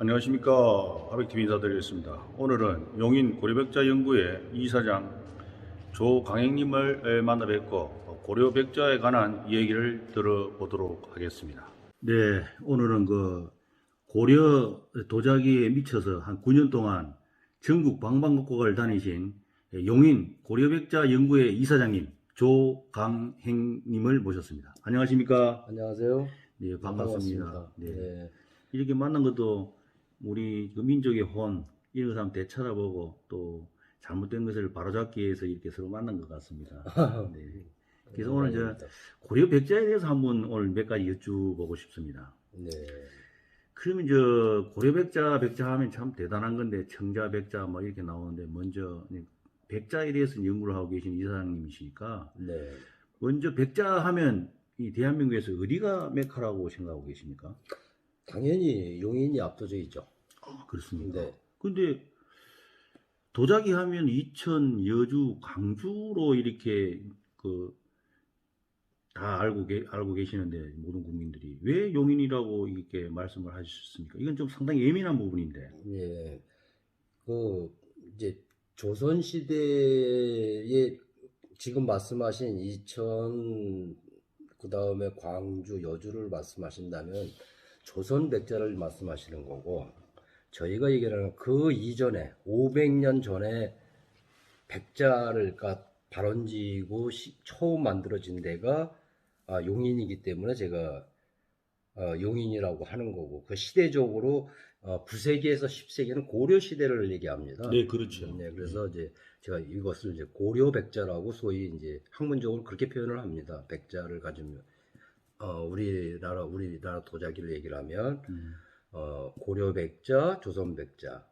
안녕하십니까 하백TV 인사드리겠습니다. 오늘은 용인 고려백자 연구회 이사장 조강행님을 만나 뵙고 고려백자에 관한 이야기를 들어보도록 하겠습니다. 네, 오늘은 그 고려 도자기에 미쳐서 한 9년 동안 전국 방방곡곡을 다니신 용인 고려백자 연구회 이사장님 조강행님을 모셨습니다. 안녕하십니까? 안녕하세요. 네, 반갑습니다. 반갑습니다. 네. 네. 이렇게 만난 것도 우리 그 민족의 혼 이런 거 한번 되찾아보고 또 잘못된 것을 바로잡기 위해서 이렇게 서로 만난 것 같습니다. 네. 그래서 오늘 저. 고려 백자에 대해서 한번 오늘 몇 가지 여쭈보고 싶습니다. 네. 그러면 저 고려 백자 백자 하면 참 대단한 건데 청자 백자 뭐 이렇게 나오는데 먼저 백자에 대해서 연구를 하고 계신 이사장님이시니까 네. 먼저 백자 하면 이 대한민국에서 어디가 메카라고 생각하고 계십니까? 당연히 용인이 압도적이죠. 아, 그렇습니다. 네. 근데 도자기 하면 이천, 여주, 광주로 이렇게 그 다 알고 계, 알고 계시는데 모든 국민들이 왜 용인이라고 이렇게 말씀을 하셨습니까? 이건 좀 상당히 예민한 부분인데. 예. 그 이제 조선 시대에 지금 말씀하신 이천 그다음에 광주, 여주를 말씀하신다면 조선 백자를 말씀하시는 거고 저희가 얘기하는 그 이전에 500년 전에 백자를 그러니까 발원지고 시- 처음 만들어진 데가 아, 용인이기 때문에 제가 어, 용인이라고 하는 거고 그 시대적으로 어, 9세기에서 10세기는 고려 시대를 얘기합니다. 그렇죠. 네, 그래서 이제 제가 이것을 이제 고려 백자라고 소위 이제 학문적으로 그렇게 표현을 합니다. 백자를 가지면 어, 우리나라 우리나라 도자기를 얘기를 하면 음, 어, 고려 백자, 조선 백자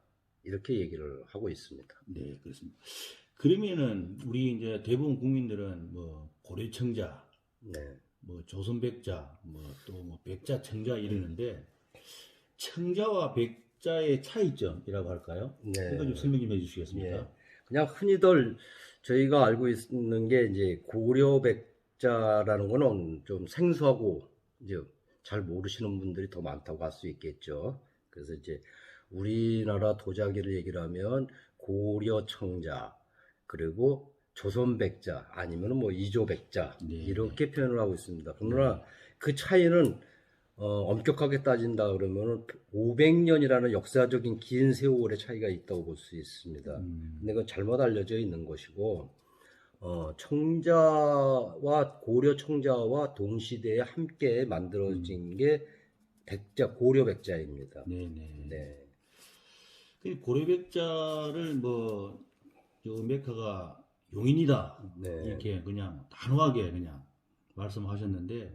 이렇게 얘기를 하고 있습니다. 네, 그렇습니다. 그러면은 우리 이제 대부분 국민들은 뭐 고려 청자, 네, 뭐 조선 백자, 뭐 또 뭐 백자, 청자 이러는데 청자와 백자의 차이점이라고 할까요? 네. 이거 좀 설명 좀 해주시겠습니까? 예. 그냥 흔히들 저희가 알고 있는 게 이제 고려 백 자라는 거는 좀 생소하고 이제 잘 모르시는 분들이 더 많다고 할 수 있겠죠. 그래서 이제 우리나라 도자기를 얘기를 하면 고려 청자 그리고 조선 백자 아니면 뭐 이조 백자 네. 이렇게 표현을 하고 있습니다. 그러나 그 차이는 어, 엄격하게 따진다 그러면은 500년이라는 역사적인 긴 세월의 차이가 있다고 볼 수 있습니다. 음, 근데 그건 잘못 알려져 있는 것이고, 어, 청자와 고려 청자와 동시대에 함께 만들어진 게 백자, 고려 백자입니다. 네네. 네. 그 고려 백자를 뭐, 저 메카가 용인이다. 네. 이렇게 그냥 단호하게 그냥 말씀하셨는데,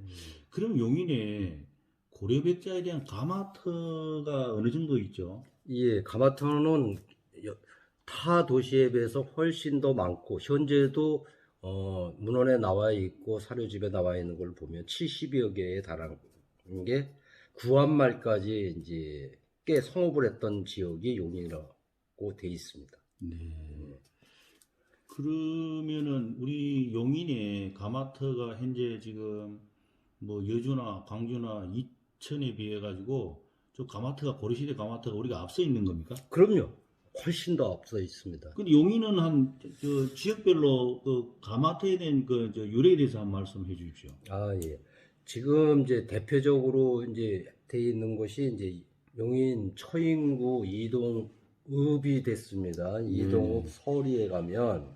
그럼 용인에 고려 백자에 대한 가마터가 어느 정도 있죠? 예, 가마터는 여- 타 도시에 비해서 훨씬 더 많고, 현재도 어, 문헌에 나와 있고 사료집에 나와 있는 걸 보면 70여 개에 달하는 게 구한말까지 이제 꽤 성업을 했던 지역이 용인이라고 돼 있습니다. 네. 그러면은 우리 용인에 가마터가 현재 지금 뭐 여주나 광주나 이천에 비해 가지고 저 가마터가 고려시대 가마터가 우리가 앞서 있는 겁니까? 그럼요. 훨씬 더 앞서 있습니다. 근데 용인은 한 저 지역별로 그 가마터에 대한 그 저 유래에 대해서 한 말씀 해 주십시오. 아, 예. 지금 이제 대표적으로 이제 돼 있는 곳이 이제 용인 처인구 이동읍이 됐습니다. 이동읍 서리에 가면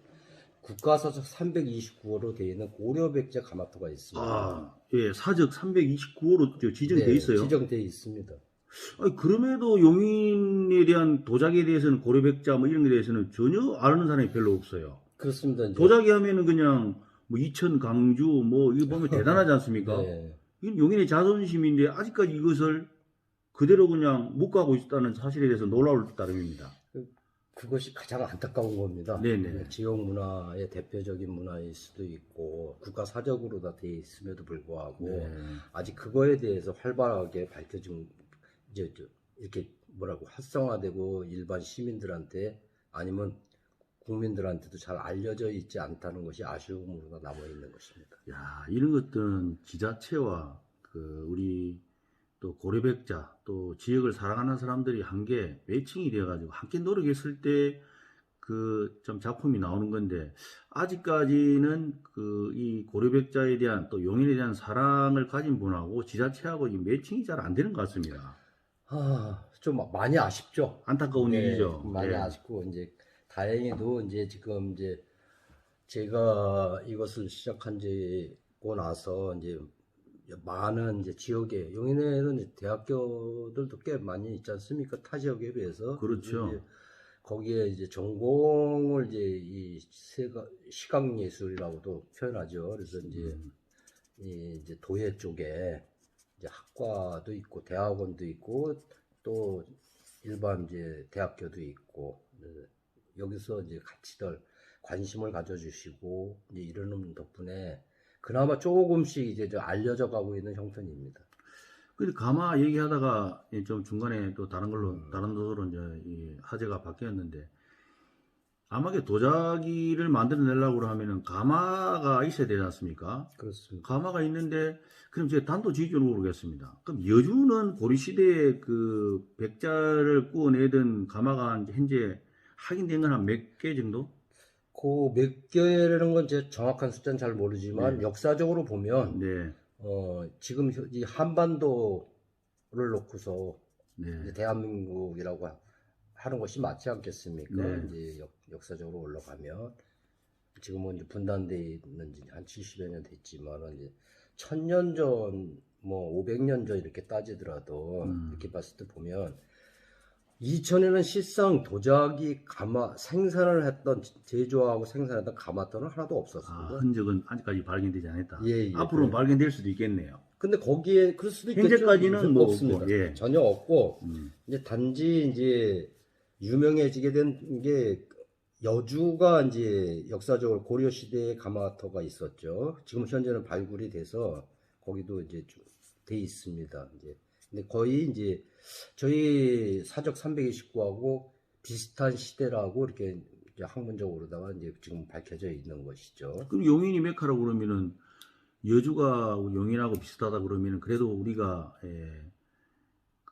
국가사적 329호로 되어 있는 고려백제 가마토가 있습니다. 아, 예, 사적 329호로 지정돼 네, 있어요. 지정돼 있습니다. 아니, 그럼에도 용인에 대한 도자기에 대해서는 고려백자 뭐 이런 게 대해서는 전혀 아는 사람이 별로 없어요. 그렇습니다. 이제. 도자기 하면은 그냥 뭐 이천 강주 뭐 이거 보면 대단하지 않습니까? 네. 이건 용인의 자존심인데 아직까지 이것을 그대로 그냥 못 가고 있다는 사실에 대해서 놀라울 따름입니다. 그것이 가장 안타까운 겁니다. 네네. 지역 문화의 대표적인 문화일 수도 있고 국가 사적으로 다 돼 있음에도 불구하고 네. 아직 그거에 대해서 활발하게 밝혀진 이제 저 이렇게 뭐라고 활성화되고 일반 시민들한테 아니면 국민들한테도 잘 알려져 있지 않다는 것이 아쉬움으로 남아 있는 것입니다. 야, 이런 것들은 지자체와 그 우리 또 고려백자 또 지역을 사랑하는 사람들이 한게 매칭이 되어가지고 함께 노력했을 때 그 좀 작품이 나오는 건데 아직까지는 그 이 고려백자에 대한 또 용인에 대한 사랑을 가진 분하고 지자체하고 이 매칭이 잘 안 되는 것 같습니다. 아, 좀 많이 아쉽죠. 안타까운 네, 일이죠. 많이 예. 아쉽고 이제 다행히도 이제 지금 이제 제가 이것을 시작한 지고 나서 이제 많은 이제 지역에 용인에는 대학교들도 꽤 많이 있지 않습니까? 타 지역에 비해서 그렇죠. 이제 거기에 이제 전공을 이제 이 세가 시각 예술이라고도 표현하죠. 그래서 이제 음, 이 이제 도예 쪽에 이제 학과도 있고 대학원도 있고 또 일반 이제 대학교도 있고 네, 여기서 이제 같이들 관심을 가져주시고 이제 이러는 덕분에 그나마 조금씩 이제 좀 알려져 가고 있는 형편입니다. 근데 가마 얘기하다가 이좀 중간에 또 다른 걸로 음. 다른 도로 이제 이 화제가 바뀌었는데 아마게 도자기를 만들어내려고 하면은 가마가 있어야 되지 않습니까? 그렇습니다. 가마가 있는데 그럼 제가 단도직입적으로 모르겠습니다. 그럼 여주는 고려 시대에 그 백자를 구워내던 가마가 현재 확인된 건 한 몇 개 정도? 그 몇 개라는 건 제 정확한 숫자는 잘 모르지만 네. 역사적으로 보면 네, 어 지금 현- 이 한반도를 놓고서 네, 대한민국이라고 하- 하는 것이 맞지 않겠습니까? 네. 이제 역, 역사적으로 올라가면 지금은 이제 분단돼 있는 지한 70여 년 됐지만 이제 천년 전, 뭐 500년 전 이렇게 따지더라도 음. 이렇게 봤을 때 보면 이전에는 실상 도자기 가마 생산을 했던 제조하고 생산했던 가마터는 하나도 아, 없었습니다. 흔적은 아직까지 발견되지 않았다. 예, 예, 앞으로는 그래. 발견될 수도 있겠네요. 근데 거기에 그럴 수도 있겠죠. 현재까지는 뭐 없습니다. 없고, 예. 전혀 없고 음, 이제 단지 이제 유명해지게 된 게 여주가 이제 역사적으로 고려 시대에 가마터가 있었죠. 지금 현재는 발굴이 돼서 거기도 이제 좀돼 있습니다. 이제 근데 거의 이제 저희 사적 329하고 비슷한 시대라고 이렇게 학문적으로다가 이제 지금 밝혀져 있는 것이죠. 그럼 용인이 메카라고 그러면은 여주가 용인하고 비슷하다 그러면은 그래도 우리가 예,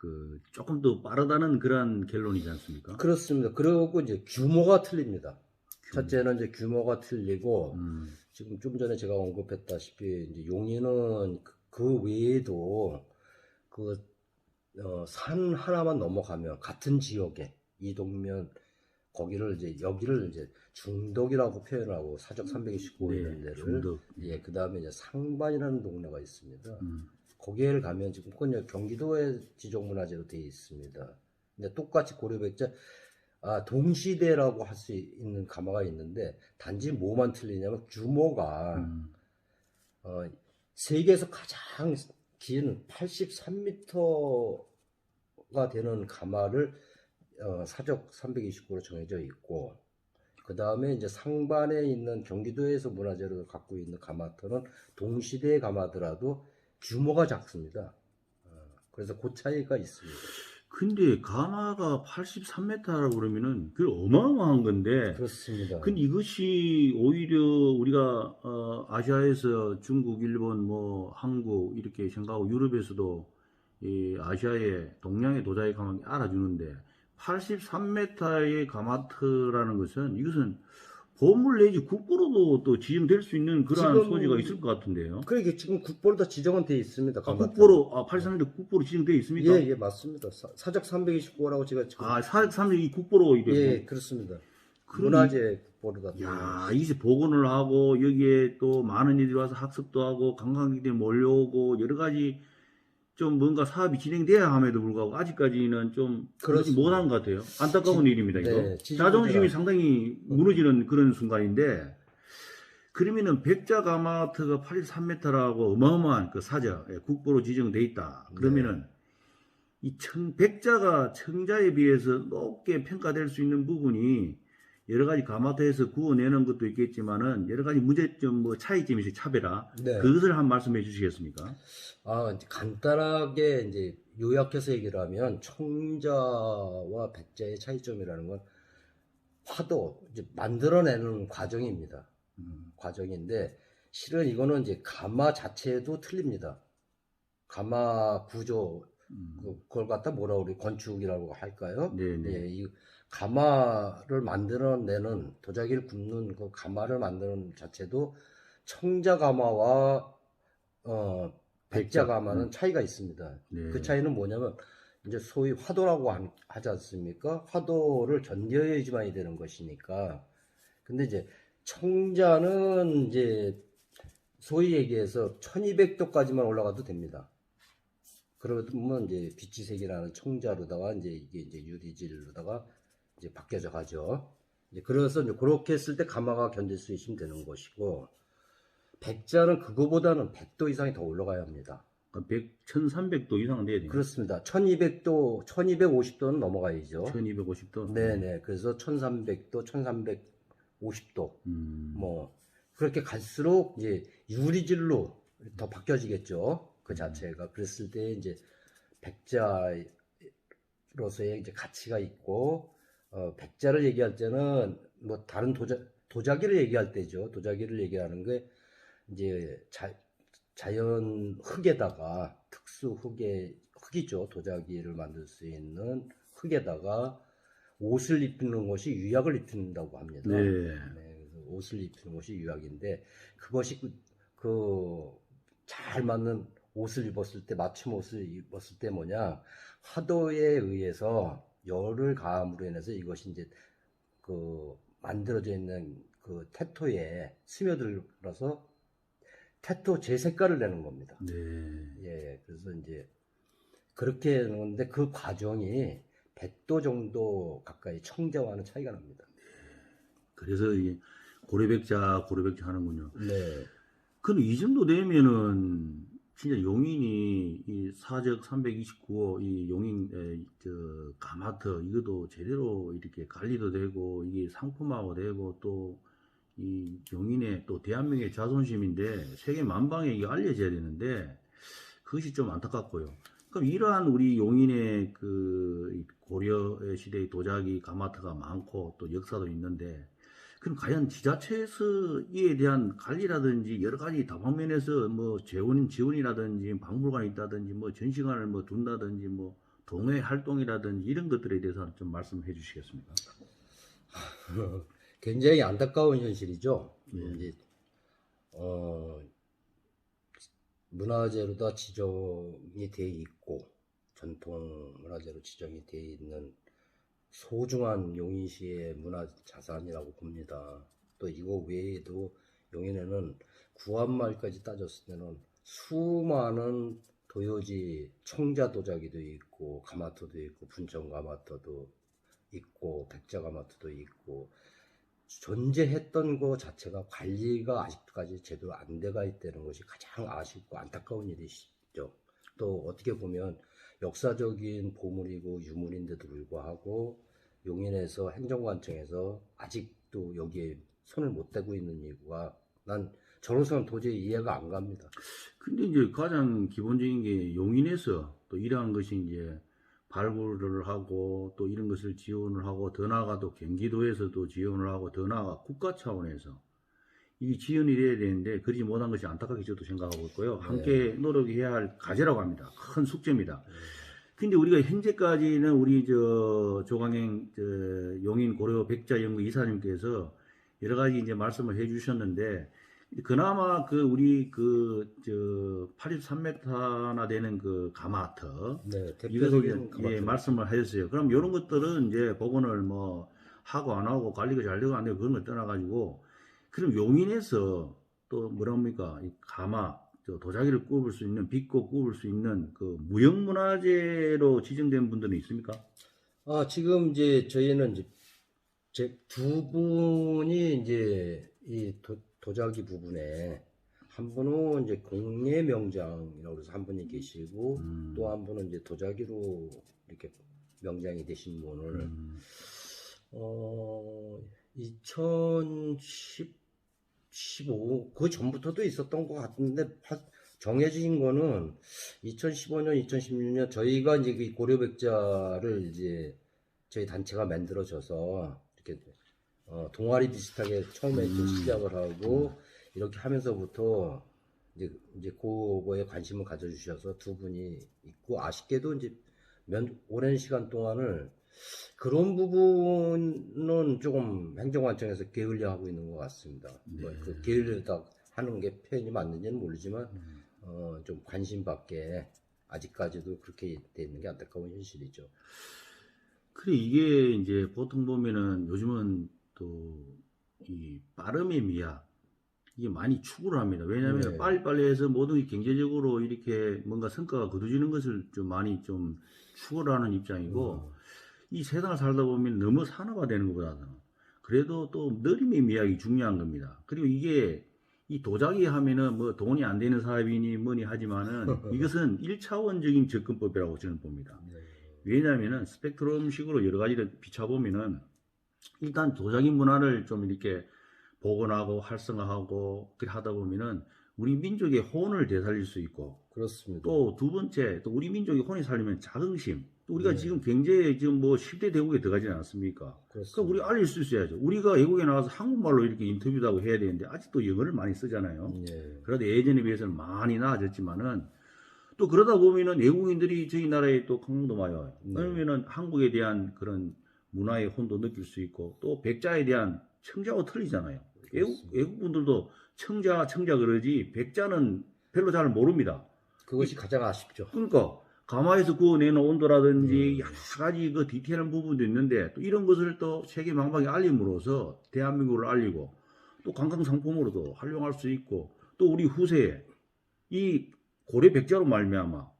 그 조금 더 빠르다는 그런 결론이지 않습니까? 그렇습니다. 그리고 이제 규모가 틀립니다. 첫째는 이제 규모가 틀리고 음, 지금 좀 전에 제가 언급했다시피 이제 용인은 그- 그 외에도 그 어, 산 하나만 넘어가면 같은 지역에 이동면 거기를 이제 여기를 이제 중덕이라고 표현하고 사적 329 네, 데를. 예 그다음에 이제 상반이라는 동네가 있습니다. 음, 거기를 가면 지금 그건 경기도의 지정문화재로 되어 있습니다. 근데 똑같이 고려백자 아, 동시대라고 할 수 있는 가마가 있는데 단지 뭐만 틀리냐면 규모가 음, 어, 세계에서 가장 긴 83m가 되는 가마를 어, 사적 329로 정해져 있고 그 다음에 이제 상반에 있는 경기도에서 문화재로 갖고 있는 가마터는 동시대의 가마더라도 규모가 작습니다. 어, 그래서 그 차이가 있습니다. 근데 가마가 83m라고 그러면은 그 어마어마한 건데 그렇습니다. 근데 이것이 오히려 우리가 어, 아시아에서 중국, 일본, 뭐 한국 이렇게 생각하고 유럽에서도 이 아시아의 동양의 도자기 가마를 알아주는데 83m의 가마트라는 것은 이것은 보물 내지 국보로도 또 지정될 수 있는 그러한 지금- 소지가 있을 것 같은데요. 그러니까 지금 국보로 다 지정은 돼 있습니다. 아. 국보로 아 83m 국보로 지정되어 있습니까? 예, 예, 맞습니다. 사, 사적 329라고 제가 지금 아, 사삼이 국보로 이게 예, 그렇습니다. 그럼 문화재 국보로 다 야, 이제 복원을 하고 여기에 또 많은 이들이 와서 학습도 하고 관광객들이 몰려오고 여러 가지 좀 뭔가 사업이 진행돼야 함에도 불구하고 아직까지는 좀 그러지. 못한 것 같아요. 안타까운 지- 일입니다. 이거 네, 자존심이 상당히 무너지는 그런 순간인데 그러면은 백자 가마트가 83m라고 어마어마한 그 사저 예, 국보로 지정돼 있다. 그러면은 이 청, 백자가 청자에 비해서 높게 평가될 수 있는 부분이 여러 가지 가마터에서 구워내는 것도 있겠지만은 여러 가지 문제점 뭐 차이점이 있어요 차별화 네. 그것을 한 말씀해 주시겠습니까? 아, 이제 간단하게 이제 요약해서 얘기를 하면 청자와 백자의 차이점이라는 건 화도 이제 만들어내는 과정입니다. 음, 과정인데 실은 이거는 이제 가마 자체도 틀립니다. 가마 구조 음. 그- 그걸 갖다 뭐라 우리 건축이라고 할까요? 네, 네. 예, 이 가마를 만들어내는 도자기를 굽는 그 가마를 만드는 자체도 청자 가마와 어, 백자 가마는 음. 차이가 있습니다. 네. 그 차이는 뭐냐면 이제 소위 화도라고 한- 하지 않습니까? 화도를 견뎌야지만이 되는 것이니까. 근데 이제 청자는 이제 소위 얘기해서 1200도까지만 올라가도 됩니다. 그러면 이제 비치색이라는 청자로다가 이제 이게 이제 유리질로다가 이제 바뀌어져 가죠. 이제 그래서 이제 그렇게 했을 때 가마가 견딜 수 있으면 되는 것이고 백자는 그거보다는 100도 이상이 더 올라가야 합니다. 그러니까 100, 1300도 이상 돼야 돼요. 그렇습니다. 1200도, 1250도는 넘어가야죠. 1250도. 네네. 그래서 1300도, 1350도. 음. 뭐, 그렇게 갈수록 이제 유리질로 더 바뀌어지겠죠. 음. 그 자체가. 그랬을 때 이제 백자로서의 이제 가치가 있고, 어, 백자를 얘기할 때는 뭐 다른 도자, 도자기를 얘기할 때죠. 도자기를 얘기하는 게 이제 자, 자연 흙에다가 특수 흙에 흙이죠. 도자기를 만들 수 있는 흙에다가 옷을 입히는 것이 유약을 입힌다고 합니다. 네. 네, 옷을 입히는 것이 유약인데 그것이 그 잘 맞는 옷을 입었을 때 맞춤 옷을 입었을 때 뭐냐 화도에 의해서 열을 가함으로 인해서 이것이 이제 그 만들어져 있는 그 태토에 스며들어서 태토 제 색깔을 내는 겁니다. 네. 예, 그래서 이제 그렇게 하는데 그 과정이 100도 정도 가까이 청자와는 차이가 납니다. 그래서 이 고려백자, 고려백자 하는군요. 네. 그럼 이 정도 되면은 진짜 용인이 이 사적 329호 이 용인 에, 저 가마터 이것도 제대로 이렇게 관리도 되고 이게 상품화가 되고 또 이 용인의 또 대한민국의 자존심인데 세계 만방에 이게 알려져야 되는데 그것이 좀 안타깝고요. 그럼 이러한 우리 용인의 그이 고려 시대의 도자기 가마터가 많고 또 역사도 있는데 그럼 과연 지자체에서 이에 대한 관리라든지 여러 가지 다방면에서 뭐 재원 지원이라든지 박물관이 있다든지 뭐 전시관을 뭐 둔다든지 뭐 동해 활동이라든지 이런 것들에 대해서 좀 말씀해 주시겠습니까? 굉장히 안타까운 현실이죠. 예. 이제 어, 문화재로다 지정이 돼 있고 전통 문화재로 지정이 돼 있는 소중한 용인시의 문화 자산이라고 봅니다. 또 이거 외에도 용인에는 구한말까지 따졌을 때는 수많은 도요지 청자 도자기도 있고 가마토도 있고 분청 가마토도 있고 백자 가마토도 있고 존재했던 것 자체가 관리가 아직까지 제대로 안 돼가 있다는 것이 가장 아쉽고 안타까운 일이시죠. 또 어떻게 보면 역사적인 보물이고 유물인데도 불구하고 용인에서 행정관청에서 아직도 여기에 손을 못 대고 있는 이유가 난 저로서는 도저히 이해가 안 갑니다. 근데 이제 가장 기본적인 게 용인에서 또 이러한 것이 이제 발굴을 하고 또 이런 것을 지원을 하고 더 나아가도 경기도에서도 지원을 하고 더 나아가 국가 차원에서 이 지원이 돼야 되는데 그러지 못한 것이 안타깝게 저도 생각하고 있고요. 함께 노력해야 할 과제라고 합니다. 큰 숙제입니다. 근데 우리가 현재까지는 우리 저 조광행 저 용인 고려 백자 연구 이사님께서 여러 가지 이제 말씀을 해 주셨는데 그나마 그 우리 그 저 83m나 되는 그 가마터 네, 대한 예, 말씀을 하셨어요. 그럼 이런 것들은 이제 복원을 뭐 하고 안 하고 관리가 잘 되고 안 되고 그런 걸 떠나가지고 그럼 용인에서 또 뭐랍니까 이 가마 저 도자기를 굽을 수 있는 빚고 굽을 수 있는 그 무형문화재로 지정된 분들은 있습니까? 아, 지금 이제 저희는 이제 제 두 분이 이제 이 도, 도자기 부분에 한 분은 이제 공예 명장이라고 해서 한 분이 계시고 음. 또한 분은 이제 도자기로 이렇게 명장이 되신 분을 음, 어 2010, 15, 그 전부터도 있었던 것 같은데, 파- 정해진 거는 2015년, 2016년, 저희가 이제 그 고려백자를 이제 저희 단체가 만들어져서, 이렇게, 어, 동아리 비슷하게 처음에 좀 음. 시작을 하고, 이렇게 하면서부터 이제 이제 그거에 관심을 가져주셔서 두 분이 있고 아쉽게도 이제 면, 오랜 시간 동안을 그런 부분은 조금 행정관청에서 게을리하고 있는 것 같습니다. 뭐 네. 그 게을리다 하는 게 표현이 맞는지는 모르지만 음. 어, 좀 관심 밖에 아직까지도 그렇게 돼 있는 게 안타까운 현실이죠. 그래 이게 이제 보통 보면은 요즘은 또 이 빠름의 미학 이게 많이 추구를 합니다. 왜냐하면 네. 빨리빨리 해서 모든 게 경제적으로 이렇게 뭔가 성과가 거두지는 것을 좀 많이 좀 추구를 하는 입장이고 음. 이 세상을 살다 보면 너무 산업화되는 것보다는 그래도 또 느림의 미학이 중요한 겁니다. 그리고 이게 이 도자기 하면은 뭐 돈이 안 되는 사업이니 뭐니 하지만은 이것은 1차원적인 접근법이라고 저는 봅니다. 네. 왜냐하면은 스펙트럼식으로 여러 가지를 비춰보면은 일단 도자기 문화를 좀 이렇게 복원하고 활성화하고 그렇게 하다 보면은 우리 민족의 혼을 되살릴 수 있고 그렇습니다. 또 두 번째 또 우리 민족의 혼이 살리면 자긍심 또 우리가 네. 지금 경제에 지금 뭐 10대 대국에 들어가지 않았습니까? 그렇습니다. 그러니까 우리 알릴 수 있어야죠. 우리가 외국에 나가서 한국말로 이렇게 인터뷰도 하고 해야 되는데 아직도 영어를 많이 쓰잖아요. 예. 그래도 예전에 비해서는 많이 나아졌지만은 또 그러다 보면은 외국인들이 저희 나라에 또 강릉도 많이 와요. 네. 그러면은 한국에 대한 그런 문화의 혼도 느낄 수 있고 또 백자에 대한 청자하고 틀리잖아요. 외국. 외국분들도 청자, 청자 그러지 백자는 별로 잘 모릅니다. 그것이 가장 아쉽죠. 그러니까 가마에서 구워내는 온도라든지 음. 여러 가지 그 디테일한 부분도 있는데 또 이런 것을 또 세계 망방에 알림으로써 대한민국을 알리고 또 관광 상품으로도 활용할 수 있고 또 우리 후세에 이 고려 백자로 말미암아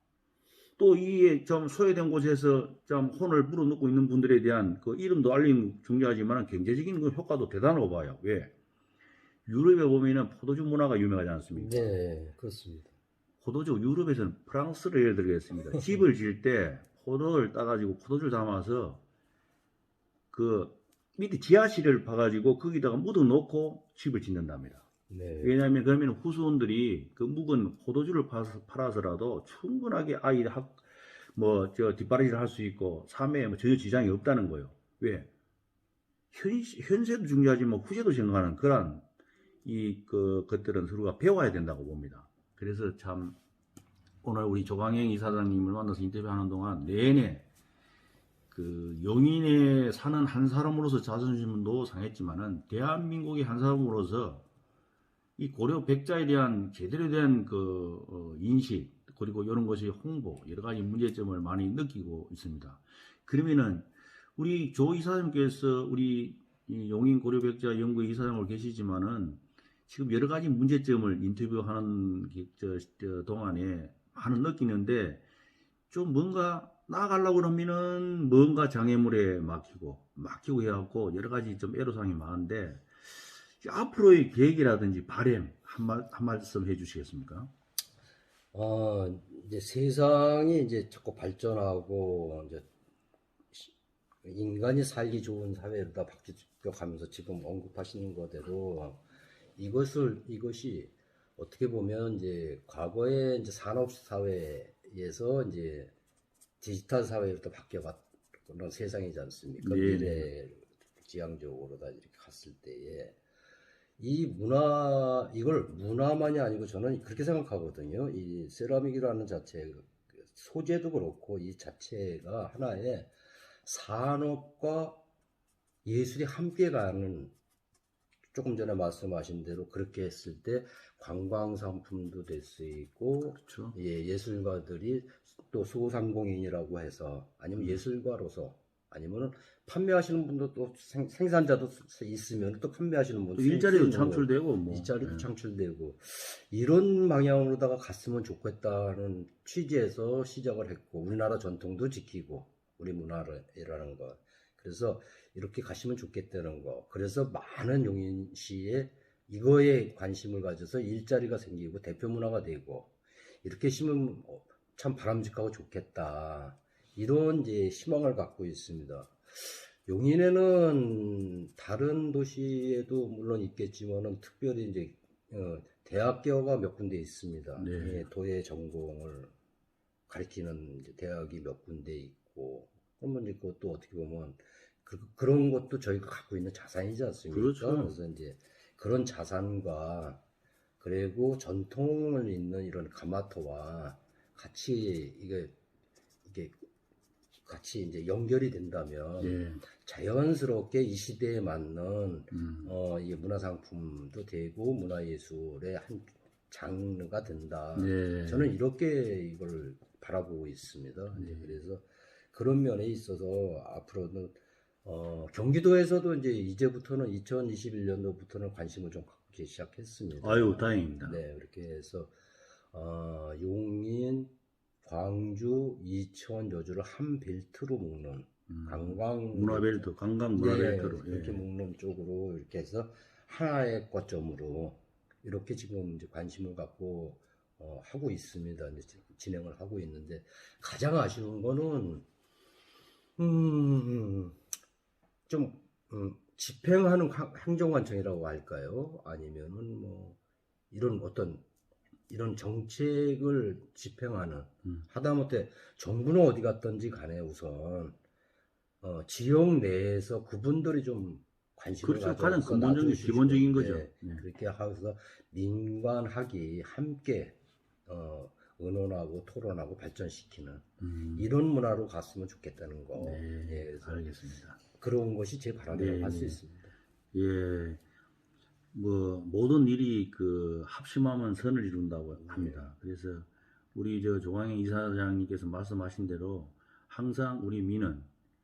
또 이에 좀 소외된 곳에서 좀 혼을 불어넣고 있는 분들에 대한 그 이름도 알림 중요하지만 경제적인 그 효과도 대단하고 봐요. 왜? 유럽에 보면은 포도주 문화가 유명하지 않습니까? 네, 그렇습니다. 포도주 유럽에서는 프랑스를 예를 들겠습니다. 집을 지을 때 포도를 따가지고 포도주를 담아서 그 밑에 지하실을 파가지고 거기다가 묻어 놓고 집을 짓는답니다. 네. 왜냐하면 그러면 후손들이 그 묵은 포도주를 팔아서- 팔아서라도 충분하게 아이 학, 뭐, 저, 뒷바라지를 할 수 있고, 삶에 뭐 전혀 지장이 없다는 거예요. 왜? 현, 현세도 중요하지만 후세도 생각하는 그런 이, 그, 것들은 서로가 배워야 된다고 봅니다. 그래서 참, 오늘 우리 조광행 이사장님을 만나서 인터뷰하는 동안 내내 그 용인에 사는 한 사람으로서 자존심도 상했지만은 대한민국의 한 사람으로서 이 고려 백자에 대한 제대로 된그 어, 인식 그리고 이런 것이 홍보 여러 가지 문제점을 많이 느끼고 있습니다. 그러면은 우리 조 이사장님께서 우리 이 용인 고려 백자 연구회 이사장으로 계시지만은 지금 여러 가지 문제점을 인터뷰하는 기- 저, 저 동안에 많은 느끼는데 좀 뭔가 나아가려고 그러면은 뭔가 장애물에 막히고 막히고 해갖고 여러 가지 좀 애로사항이 많은데 앞으로의 계획이라든지 바램 한, 말, 한 말씀 해주시겠습니까? 어, 이제 세상이 이제 자꾸 발전하고 이제 시- 인간이 살기 좋은 사회로 다 바뀌어가면서 지금 언급하시는 거대로 이것을 이것이 어떻게 보면 이제 과거에 이제 산업 사회에서 이제 디지털 사회로 또 바뀌어갔던 세상이지 않습니까? 네. 미래 지향적으로 다 이렇게 갔을 때에 이 문화 이걸 문화만이 아니고 저는 그렇게 생각하거든요. 이 세라믹이라는 자체 소재도 그렇고 이 자체가 하나의 산업과 예술이 함께 가는 조금 전에 말씀하신 대로 그렇게 했을 때 관광 상품도 될 수 있고 그렇죠. 예, 예술가들이 또 소상공인이라고 해서 아니면 음. 예술가로서 아니면은 판매하시는 분도 또 생, 생산자도 있으면 또 판매하시는 분도 일자리도 창출되고 뭐 일자리도 예. 창출되고 이런 방향으로다가 갔으면 좋겠다는 취지에서 시작을 했고 우리나라 전통도 지키고 우리 문화라는 것 그래서 이렇게 가시면 좋겠다는 거 그래서 많은 용인시에 이거에 관심을 가져서 일자리가 생기고 대표 문화가 되고 이렇게 시면 어, 참 바람직하고 좋겠다 이런 이제 희망을 갖고 있습니다. 용인에는 다른 도시에도 물론 있겠지만은 특별히 이제 어, 대학교가 몇 군데 있습니다. 네. 예, 도예 전공을 가리키는 대학이 몇 군데 있고 그러면 이제 그것도 어떻게 보면 그, 런 것도 저희가 갖고 있는 자산이지 않습니까? 그렇죠. 그래서 이제 그런 자산과 그리고 전통을 잇는 이런 가마토와 같이 이게 이게 같이 이제 연결이 된다면 예. 자연스럽게 이 시대에 맞는 음. 어, 이게 문화 상품도 되고 문화 예술의 한 장르가 된다. 네. 저는 이렇게 이걸 바라보고 있습니다. 네. 그래서 그런 면에 있어서 앞으로는 어, 경기도에서도 이제 이제부터는 2021년도부터는 관심을 좀 갖기 시작했습니다. 아유, 다행입니다. 네, 이렇게 해서 어, 용인, 광주, 이천, 여주를 한 벨트로 묶는 음. 관광 문화벨트, 관광 문화벨트로. 네, 이렇게 예. 묶는 쪽으로 이렇게 해서 하나의 거점으로 이렇게 지금 이제 관심을 갖고 어, 하고 있습니다. 이제 지- 진행을 하고 있는데 가장 아쉬운 거는 음, 좀 음, 집행하는 하- 행정관청이라고 할까요? 아니면은 뭐 이런 어떤 이런 정책을 집행하는 음. 하다못해 정부는 어디 갔던지 간에 우선 어, 지역 내에서 그분들이 좀 관심을 그렇죠. 가장 근본적인, 기본적인 거죠. 네, 예. 그렇게 하면서 민관학이 함께 어, 의논하고 토론하고 발전시키는 음. 이런 문화로 갔으면 좋겠다는 거. 네, 예, 그래서 알겠습니다. 그런 것이 제 바람이라고 네, 할수 네. 있습니다. 예, 뭐 모든 일이 그 합심하면 선을 이룬다고 네. 합니다. 그래서 우리 저 조광행 이사장님께서 말씀하신 대로 항상 우리 민은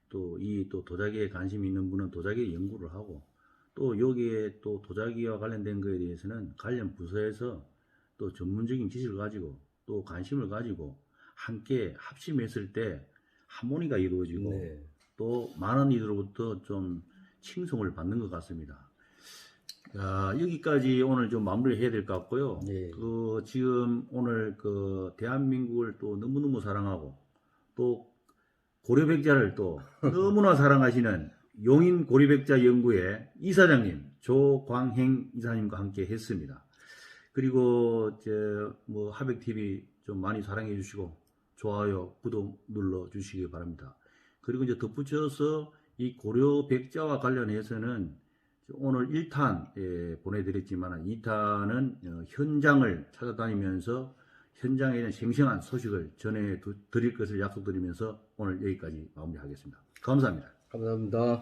또이또 도자기에 관심 있는 분은 도자기 연구를 하고 또 여기에 또 도자기와 관련된 거에 대해서는 관련 부서에서 또 전문적인 지식을 가지고 또 관심을 가지고 함께 합심했을 때 하모니가 이루어지고 네. 또 많은 이들로부터 좀 칭송을 받는 것 같습니다. 야, 여기까지 오늘 좀 마무리해야 될 것 같고요. 네. 그 지금 오늘 그 대한민국을 또 너무너무 사랑하고 또 고려백자를 또 너무나 사랑하시는 용인 고려백자 연구회 이사장님 조광행 이사님과 함께 했습니다. 그리고 저뭐 하백 TV 좀 많이 사랑해 주시고 좋아요, 구독 눌러 주시기 바랍니다. 그리고 이제 덧붙여서 이 고려 백자와 관련해서는 오늘 1탄 예, 보내드렸지만 2탄은 어, 현장을 찾아다니면서 현장에 대한 생생한 소식을 전해 두- 드릴 것을 약속드리면서 오늘 여기까지 마무리하겠습니다. 감사합니다. 감사합니다.